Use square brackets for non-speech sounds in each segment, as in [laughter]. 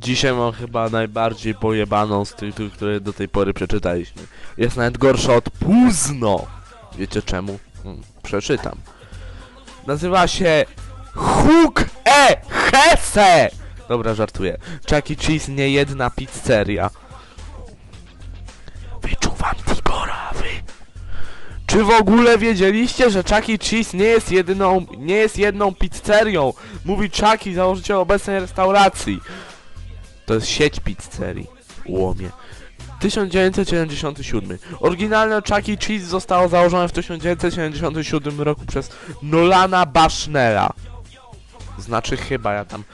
Dzisiaj mam chyba najbardziej pojebaną z tych, które do tej pory przeczytaliśmy. Jest nawet gorsza od Puzno. Wiecie czemu? Hmm, przeczytam. Nazywa się Hook E Hesse! Dobra, żartuję. Chuck E. Cheese nie jedna pizzeria. Wyczuwam Tigora, wy. Czy w ogóle wiedzieliście, że Chuck E. Cheese nie jest jedyną, nie jest jedną pizzerią? Mówi Chucky, założyciel obecnej restauracji. To jest sieć pizzerii. Łomie. 1977. Oryginalne Chuck E. Cheese zostało założone w 1977 roku przez Nolana Bushnella. Znaczy chyba, ja tam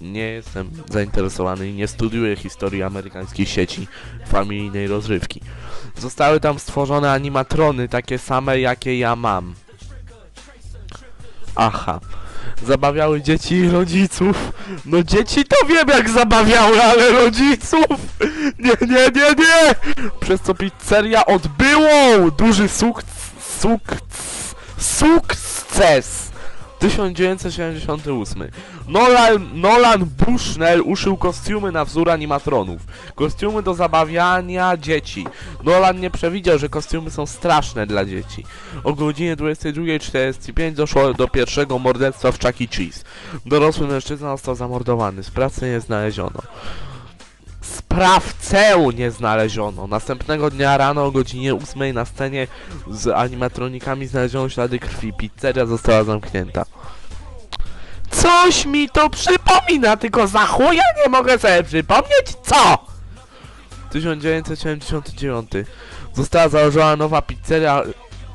nie jestem zainteresowany i nie studiuję historii amerykańskiej sieci familijnej rozrywki. Zostały tam stworzone animatrony takie same jakie ja mam. Aha. Zabawiały dzieci i rodziców. No dzieci to wiem jak zabawiały, ale rodziców! Nie, nie, nie, nie! Przez co pizzeria odbyło duży suk... suk... sukces! 1978. Nolan, Nolan Bushnell uszył kostiumy na wzór animatronów. Kostiumy do zabawiania dzieci. Nolan nie przewidział, że kostiumy są straszne dla dzieci. O godzinie 22.45 doszło do pierwszego morderstwa w Chuck E. Cheese. Dorosły mężczyzna został zamordowany. Sprawcy nie znaleziono. Sprawcę nie znaleziono. Następnego dnia rano o godzinie 8 na scenie z animatronikami znaleziono ślady krwi. Pizzeria została zamknięta. Coś mi to przypomina, tylko za chuja nie mogę sobie przypomnieć co! 1979 Została założona nowa pizzeria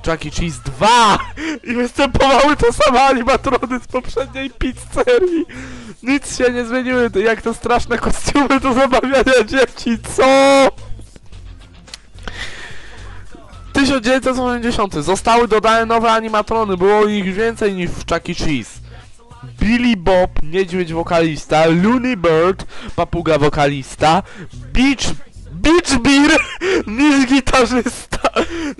Chuck E. Cheese 2 i występowały to same animatrony z poprzedniej pizzerii. Nic się nie zmieniły, to jak to straszne kostiumy do zabawiania dzieci, co? 1980 Zostały dodane nowe animatrony, było ich więcej niż w Chuck E. Cheese. Billy Bob, niedźwiedź wokalista, Looney Bird, papuga wokalista, Beach, Beach Beer, [laughs] niż gitarzysta.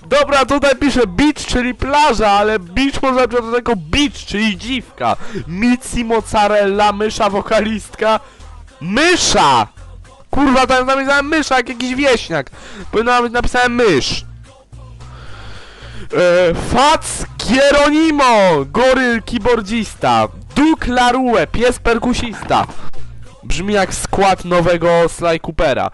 Dobra, tutaj pisze beach, czyli plaża, ale beach można do tego beach, czyli dziwka. Mitzi Mozzarella, mysza wokalistka. Mysza! Kurwa, tam napisałem mysza, jak jakiś wieśniak. Powinno być napisane mysz. E, Fac Gieronimo, goryl keyboardzista. Duke Larue, pies perkusista. Brzmi jak skład nowego Sly Coopera.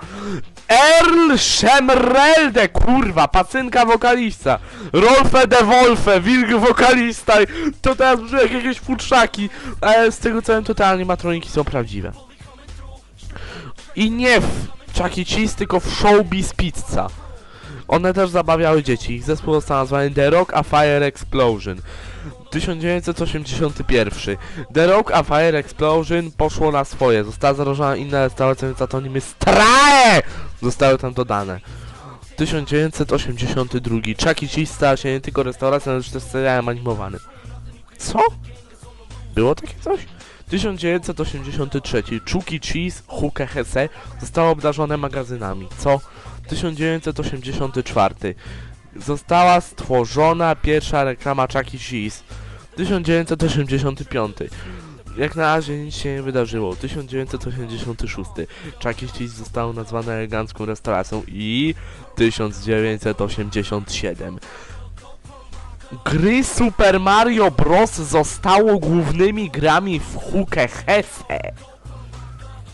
Earl Szemrelde, kurwa, pacynka wokalista. Rolfe de Wolfe, wilk wokalista. To teraz brzmi jak jakieś futrzaki. Ale z tego co wiem, to te animatroniki są prawdziwe. I nie w Chuck E. Cheese, tylko w Showbiz Pizza. One też zabawiały dzieci. Ich zespół został nazwany The Rock a Fire Explosion. 1981. The Rock a Fire Explosion poszło na swoje. Została założona inna restauracja, więc zatonimy STRAE! Zostały tam dodane. 1982. Chuck E. Cheese stała się nie tylko restauracją, ale też serialem animowanym. Co? Było takie coś? 1983. Chuck E. Cheese, Huke Hesse zostało obdarzone magazynami. Co? 1984. Została stworzona pierwsza reklama Chuck E. Cheese. 1985. Jak na razie nic się nie wydarzyło. 1986. Chuck E. Cheese zostało nazwane elegancką restauracją i 1987. Gry Super Mario Bros. zostało głównymi grami w Huke Hesse.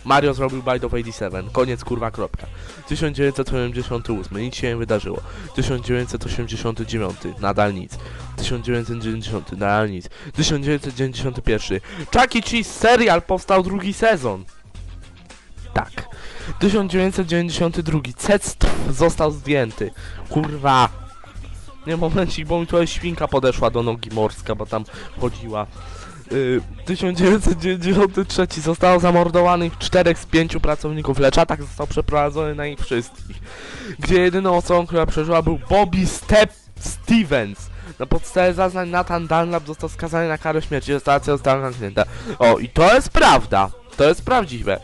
Mario zrobił Bite of 87. Koniec kurwa kropka. 1988. Nic się nie wydarzyło. 1989. Nadal nic. 1990. Nadal nic. 1991. Chuck E. Cheese serial powstał drugi sezon. Tak. 1992. Cectw został zdjęty. Kurwa. Nie momencik, bo mi tutaj świnka podeszła do nogi morska, bo tam chodziła. Y, 1993 zostało zamordowanych czterech z pięciu pracowników, lecz atak został przeprowadzony na nich wszystkich. Gdzie jedyną osobą, która przeżyła był Bobby Step Stevens. Na podstawie zaznań Nathan Dunlap został skazany na karę śmierci, restauracja została zamknięta. O, i to jest prawda. To jest prawdziwe.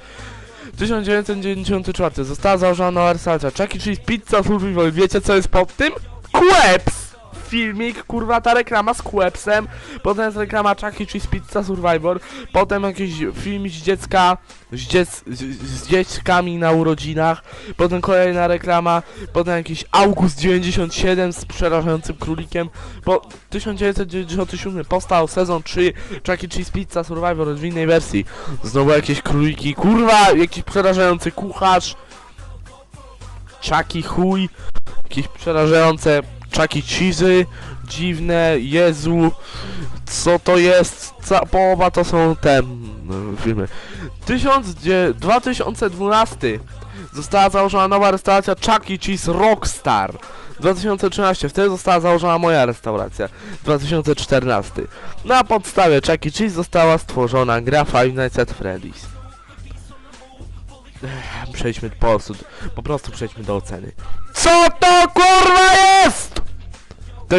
1994 została założona restauracja Chuck E. Cheese Pizza Survival. Wiecie co jest pod tym? Kłeps! Filmik, kurwa, ta reklama z Kłepsem, potem jest reklama Chucky E. Cheese Pizza Survivor, potem jakiś film z dziecka, z, dziec, z, z dzieciakami na urodzinach, potem kolejna reklama, potem jakiś August 97 z przerażającym królikiem, po 1997 powstał sezon 3 Chucky Cheese Pizza Survivor w innej wersji, znowu jakieś króliki, kurwa, jakiś przerażający kucharz, Chucky chuj, jakieś przerażające Chucky cheesy, dziwne, Jezu, co to jest, ca połowa to są te no, filmy. 1000, dzie- 2012 została założona nowa restauracja Chucky Cheese Rockstar. 2013 wtedy została założona moja restauracja. 2014 na podstawie Chucky Cheese została stworzona gra Five Nights at Freddy's. Przejdźmy po prostu, po prostu przejdźmy do oceny. Co to kurwa jest?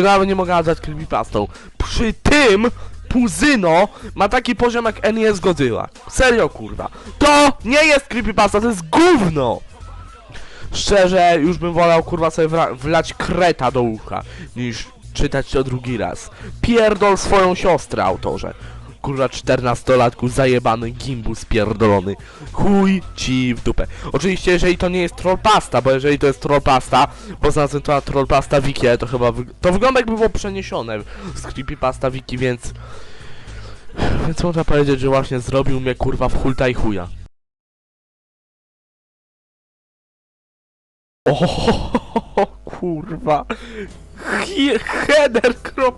Tego nie mogę nazwać creepypastą. Przy tym Puzyno ma taki poziom jak NES Godzilla. Serio kurwa. To nie jest creepypasta, to jest gówno! Szczerze, już bym wolał kurwa sobie wla wlać kreta do ucha, niż czytać to drugi raz. Pierdol swoją siostrę, autorze. Kurwa, 14-latku zajebany gimbus pierdolony. Chuj ci w dupę. Oczywiście, jeżeli to nie jest trollpasta, bo jeżeli to jest trollpasta, bo znalazłem to na trollpasta wiki, ale to chyba... Wyg to wygląda jakby było przeniesione z creepypasta wiki, więc... Więc można powiedzieć, że właśnie zrobił mnie kurwa w hulta i chuja. O kurwa. He- Header.exe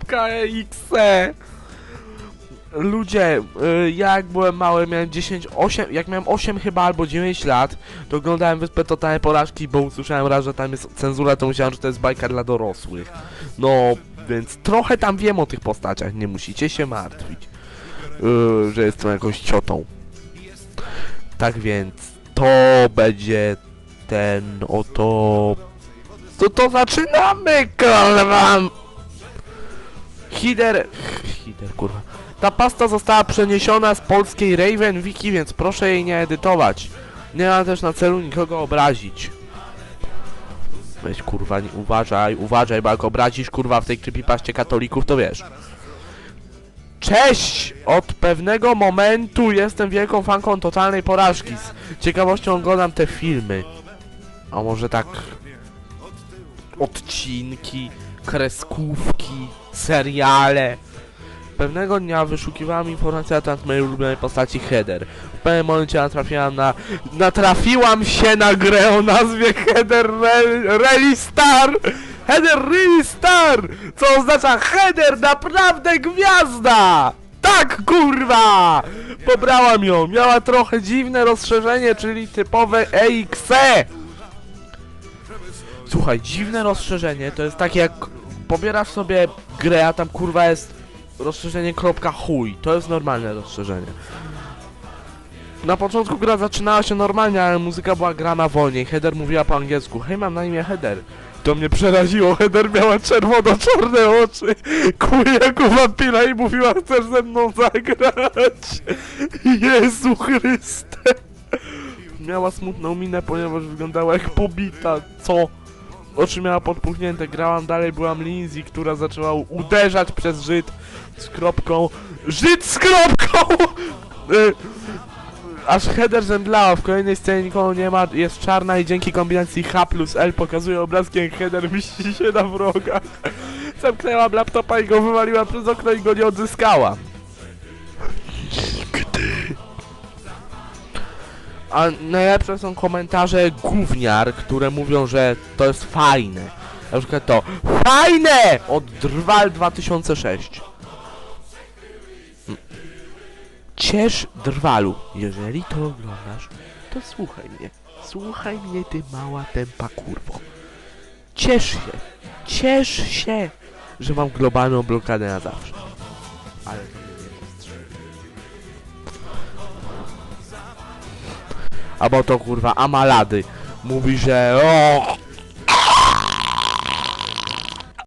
Ludzie, y, jak byłem mały, miałem 10, 8, jak miałem 8 chyba albo 9 lat, to oglądałem Wyspę Totalnej Porażki, bo usłyszałem raz, że tam jest cenzura, to myślałem, że to jest bajka dla dorosłych. No, więc trochę tam wiem o tych postaciach, nie musicie się martwić, y, że jestem jakąś ciotą. Tak więc, to będzie ten oto... To to zaczynamy, kurwa! Hider... Hider, kurwa. Ta pasta została przeniesiona z polskiej Raven Wiki, więc proszę jej nie edytować. Nie ma też na celu nikogo obrazić. Weź kurwa, nie, uważaj, uważaj, bo jak obrazisz kurwa w tej creepypaście katolików, to wiesz. Cześć! Od pewnego momentu jestem wielką fanką totalnej porażki. Z ciekawością oglądam te filmy. A może tak... Odcinki, kreskówki, seriale. Pewnego dnia wyszukiwałam informację na temat mojej ulubionej postaci Heather. W pewnym momencie natrafiłam na... Natrafiłam się na grę o nazwie Heather Re- Rally Star! Heather Really Star! Co oznacza Heather naprawdę gwiazda! Tak kurwa! Pobrałam ją, miała trochę dziwne rozszerzenie, czyli typowe EXE! Słuchaj, dziwne rozszerzenie to jest takie jak pobierasz sobie grę, a tam kurwa jest rozszerzenie kropka chuj. To jest normalne rozszerzenie. Na początku gra zaczynała się normalnie, ale muzyka była grana wolniej. Heather mówiła po angielsku. Hej, mam na imię Heather. To mnie przeraziło. Heather miała czerwono-czarne oczy. Kuje jak wampira i mówiła, chcesz ze mną zagrać. Jezu Chryste. Miała smutną minę, ponieważ wyglądała jak pobita. Co? Oczy miała podpuchnięte, grałam dalej, byłam Lindsay, która zaczęła uderzać przez Żyd z kropką. Żyd z kropką! Y, Aż header zemdlała, w kolejnej scenie nikogo nie ma, jest czarna i dzięki kombinacji H plus L pokazuje obrazkiem header mieści się na wrogach. Zamknęłam laptopa i go wywaliła przez okno i go nie odzyskała. A najlepsze są komentarze gówniar, które mówią, że to jest fajne. Na przykład to FAJNE! Od Drwal 2006. Mm. Ciesz Drwalu, jeżeli to oglądasz, to słuchaj mnie. Słuchaj mnie, ty mała tempa kurwo. Ciesz się, ciesz się, że mam globalną blokadę na zawsze. Ale Albo to kurwa Amalady. Mówi, że o